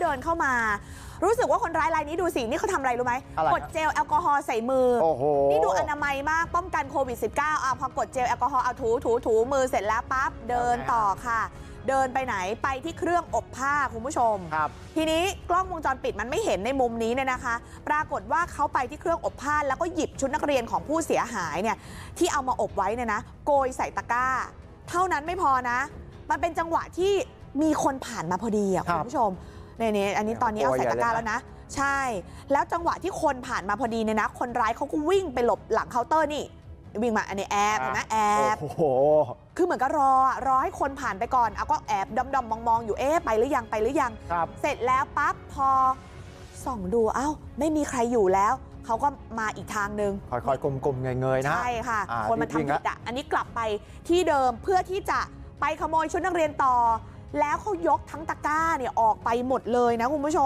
เดินเข้ามา รู้สึกว่าคนร้ายรายนี้ดูสินี่เขาทำอะไรรู้ไหมอะไรกดเจลแอลกอฮอล์ใส่มือ โอ้โห นี่ดูอนามัยมากป้องกันโควิด -19 อะพอกดเจลแอลกอฮอล์เอาถูถูถูมือเสร็จแล้วปั๊บเดินต่อค่ะ เดินไปไหนไปที่เครื่องอบผ้าคุณผู้ชม ครับ ทีนี้กล้องวงจรปิดมันไม่เห็นในมุมนี้เนี่ยนะคะ ปรากฏว่าเขาไปที่เครื่องอบผ้าแล้วก็หยิบชุดนักเรียนของผู้เสียหายเนี่ยที่เอามาอบไว้เนี่ยนะ โกยใส่ตะกร้า เท่านั้นไม่พอนะ มันเป็นจังหวะที่มีคนผ่านมาพอดีอะครัคุบณผู้ชมเนี่ยเนี่ยอันนี้ตอนนี้เอาใส่ตะกร้าแล้วนะใช่แล้วจังหวะที่คนผ่านมาพอดีเนี่ยนะคนร้ายเขาก็วิ่งไปหลบหลังเคาน์เตอร์นี่วิ่งมาอันนี้แอบเห็นไหมแอบโอ้โหคือเหมือนกับรออะรอให้คนผ่านไปก่อนเอาก็แอบดำๆมองๆอยู่เอ๊ะไปหรือยังไปหรือยังครับเสร็จแล้วปั๊บพอส่องดูเอ้าไม่มีใครอยู่แล้วเขาก็มาอีกทางหนึ่งค่อยๆกลมๆเงยๆนะใช่ค่ะอ่าคนมันวิ่งทำผิดอะอันนี้กลับไปที่เดิมเพื่อที่จะไปขโมยชุดนักเรียนต่อ แล้วเขายกทั้งตะกร้าเนี่ยออกไปหมดเลยนะคุณผู้ชม